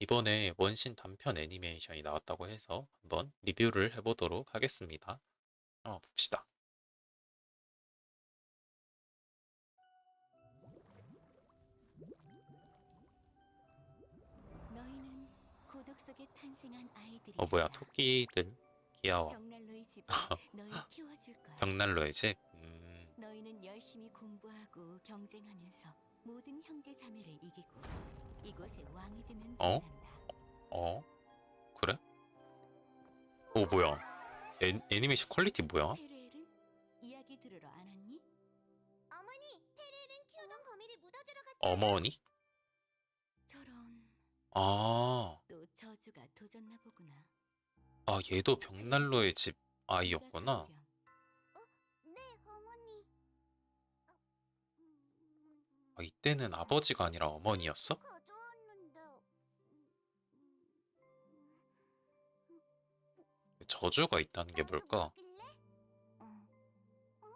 이번에 원신 단편 애니메이션이 나왔다고 해서 한번 리뷰를 해보도록 하겠습니다. 한번 봅시다. 어 뭐야 토끼들 귀여워. 벽난로의 집을 너희 키워줄 거야. 벽난로의 집. 음, 너희는 열심히 공부하고 경쟁하면서 모든 형제 자매를 이기고 이곳의 왕이 되면 어? 된단다. 어? 그래? 오 뭐야? 애, 애니메이션 퀄리티 뭐야? 페르엘은 이야기 들으러 안 왔니? 어머니, 페레는 키우던 거미를 묻어주러 갔어요. 어머니? 저런 아, 또 저주가 도졌나 보구나. 아 얘도 벽난로의 집 아이였구나. 아, 이때는 아버지가 아니라 어머니였어? 가져왔는데. 음, 저주가 있다는 게 뭘까? 어. 어?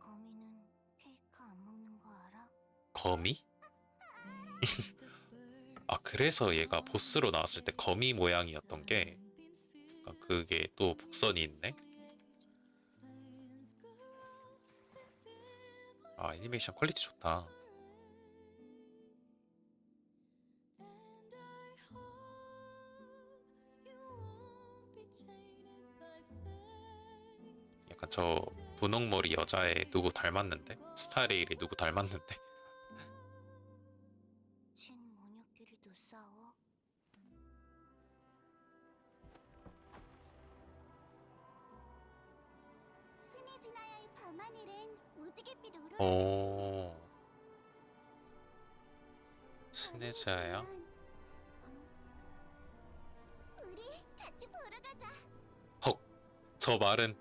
거미는 케이크 안 먹는 거 알아? 거미? 아 그래서 얘가 보스로 나왔을 때 거미 모양이었던 게 아, 그게 또 복선이 있네. 아 애니메이션 퀄리티 좋다. 약간 저 분홍머리 여자애 누구 닮았는데? 스타레일이 누구 닮았는데? 오 보러 가자. 저 말은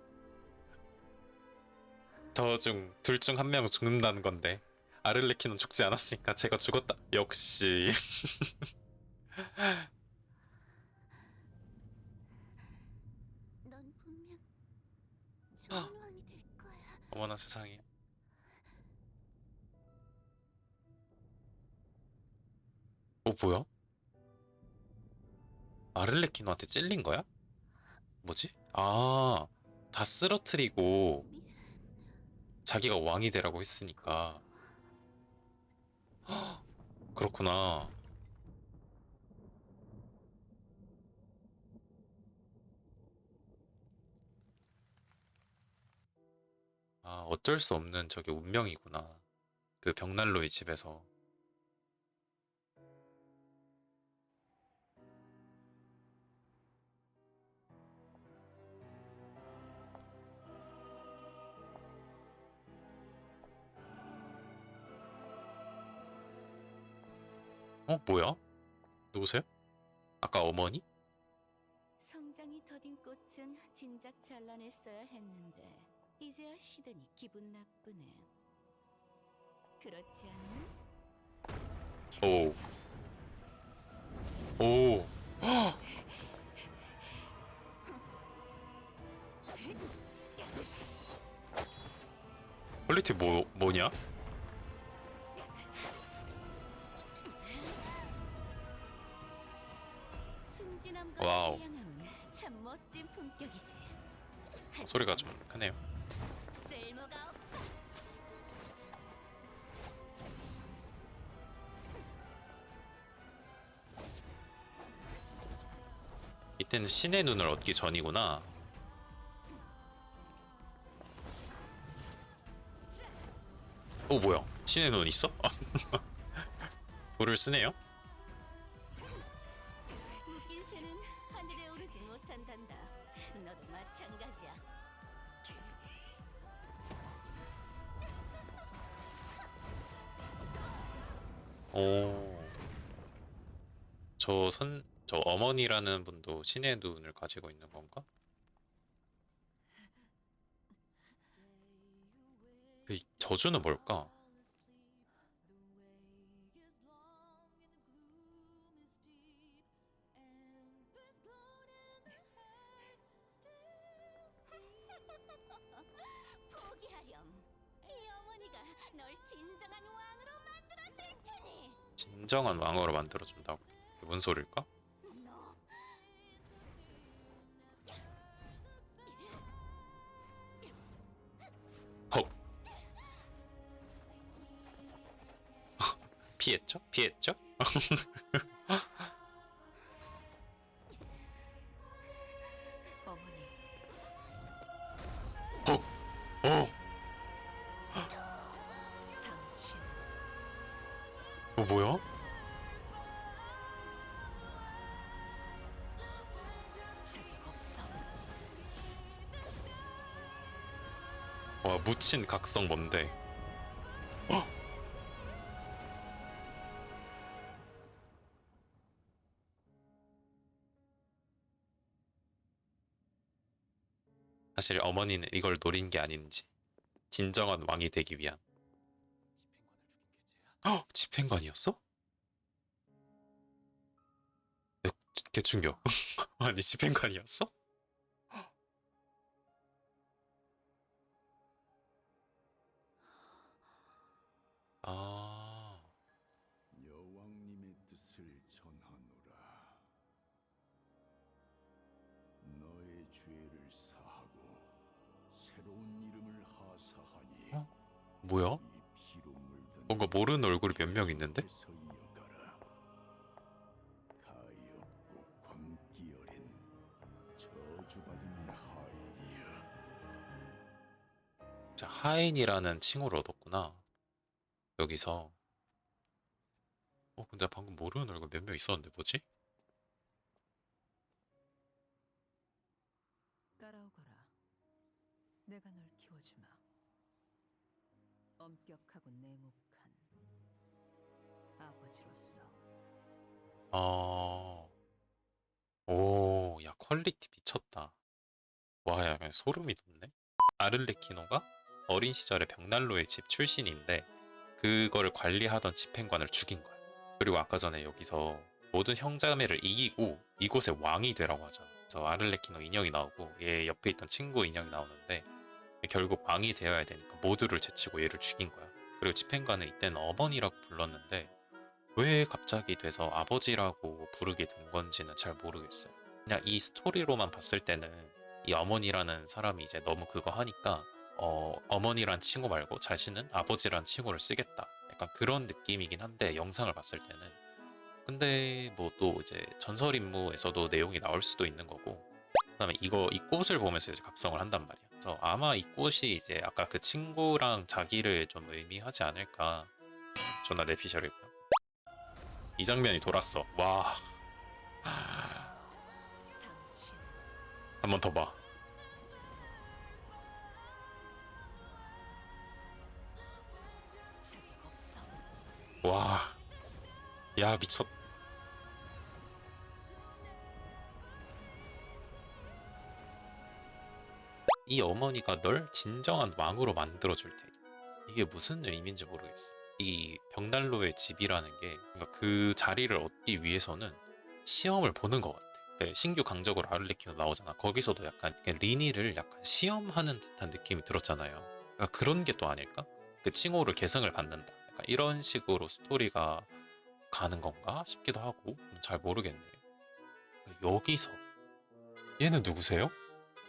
저 중 둘 중 한 명 죽는다는 건데 아를레키는 죽지 않았으니까 제가 죽었다. 역시 넌 분명 좋은 왕이 될 거야. 어머나 세상에. 어 뭐야? 아를레키노한테 찔린 거야? 뭐지? 아, 다 쓰러트리고 자기가 왕이 되라고 했으니까. 헉, 그렇구나. 아, 어쩔 수 없는 저게 운명이구나. 그 벽난로의 집에서. 어, 뭐야? 누구세요? 아까 어머니? 성장이 더딘 꽃은 진작 잘라냈어야 했는데 이제야 시드니 기분 나쁘네. 그렇지 않니? 오. 오. 퀄리티 뭐 뭐냐? 순진함과 와우. 선량함은 참 멋진 품격이지. 소리가 좀 크네요. 쓸모가 없어. 이때는 신의 눈을 얻기 전이구나. 오 뭐야? 신의 눈 있어? 불을 쓰네요? 오. 저 선, 저 어머니라는 분도 신의 눈을 가지고 있는 건가? 그 저주는 뭘까? 진정한 왕으로 만들어준다고. 뭔 소릴까? 헉. 피했죠? 피했죠? 어머니, 어, 와 묻힌 각성 뭔데? 어? 사실 어머니는 이걸 노린 게 아닌지 진정한 왕이 되기 위한 어? 집행관이었어? 야, 개충격 아니 집행관이었어? 죄를 사하고 새로운 이름을 하사하니 어? 뭐야? 뭔가 모르는 얼굴이 몇 명 있는데? 앞에서 이어가라. 가엾고 광기 어린 저주받은 하인이여. 자, 하인이라는 칭호를 얻었구나. 여기서. 어, 근데 방금 모르는 얼굴 몇 명 있었는데 뭐지? 내가 널 키워주마. 엄격하고 냉혹한 아버지로서 어. 오, 야, 퀄리티 미쳤다. 와, 야, 소름이 돋네. 아를레키노가 어린 시절에 벽난로의 집 출신인데 그거를 관리하던 집행관을 죽인 거야. 그리고 아까 전에 여기서 모든 형제자매를 이기고 이곳의 왕이 되라고 하잖아. 그래서 아를레키노 인형이 나오고 얘 옆에 있던 친구 인형이 나오는데 결국 왕이 되어야 되니까 모두를 제치고 얘를 죽인 거야. 그리고 집행관은 이때는 어머니라고 불렀는데 왜 갑자기 돼서 아버지라고 부르게 된 건지는 잘 모르겠어요. 그냥 이 스토리로만 봤을 때는 이 어머니라는 사람이 이제 너무 그거 하니까 어, 어머니란 칭호 말고 자신은 아버지란 칭호를 쓰겠다. 약간 그런 느낌이긴 한데 영상을 봤을 때는 근데 뭐 또 이제 전설 임무에서도 내용이 나올 수도 있는 거고 그다음에 이거 이 꽃을 보면서 이제 각성을 한단 말이야. 그래서 아마 이 꽃이 이제 아까 그 친구랑 자기를 좀 의미하지 않을까. 존나 내 피셜이고요. 이 장면이 돌았어. 와. 한 번 더 봐. 와. 야, 미쳤. 이 어머니가 널 진정한 왕으로 만들어줄 테니. 이게 무슨 의미인지 모르겠어. 이 벽난로의 집이라는 게 그 자리를 얻기 위해서는 시험을 보는 것 같아. 그 신규 강적으로 아를레키노 나오잖아. 거기서도 약간 그 리니를 약간 시험하는 듯한 느낌이 들었잖아요. 그러니까 그런 게 또 아닐까? 그 칭호를 계승을 받는다. 약간 이런 식으로 스토리가 가는 건가 싶기도 하고 잘 모르겠네요. 여기서 얘는 누구세요?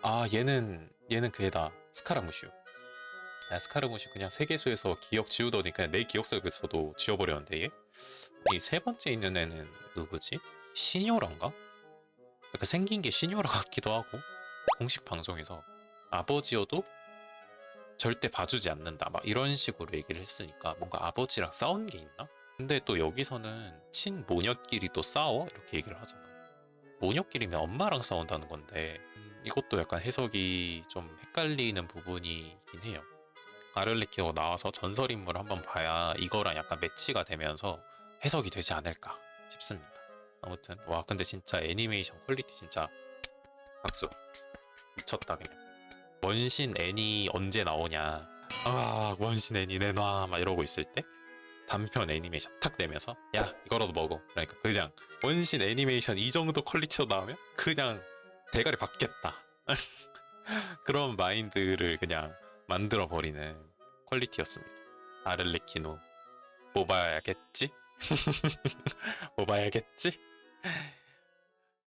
아 얘는 얘는 그 애다 스카라무슈. 야 스카라무슈 그냥 세계수에서 기억 지우더니 그냥 내 기억 속에서도 지워버렸는데 얘? 이 세 번째 있는 애는 누구지? 시뇨란가? 약간 생긴 게 시뇨라 같기도 하고 공식 방송에서 아버지여도 절대 봐주지 않는다 막 이런 식으로 얘기를 했으니까 뭔가 아버지랑 싸운 게 있나? 근데 또 여기서는 친모녀끼리 또 싸워? 이렇게 얘기를 하잖아. 모녀끼리면 엄마랑 싸운다는 건데 음, 이것도 약간 해석이 좀 헷갈리는 부분이긴 해요. 아를레키오 나와서 전설 인물을 한번 봐야 이거랑 약간 매치가 되면서 해석이 되지 않을까 싶습니다. 아무튼 와 근데 진짜 애니메이션 퀄리티 진짜 박수. 미쳤다 그냥. 원신 애니 언제 나오냐? 아 원신 애니 내놔. 막 이러고 있을 때 단편 애니메이션 탁 내면서 야 이거라도 먹어. 그러니까 그냥 원신 애니메이션 이 정도 퀄리티로 나오면 그냥 대가리 받겠다. 그런 마인드를 그냥 만들어 버리는 퀄리티였습니다. 아를레키노. 뽑아야겠지? 뭐 봐야겠지?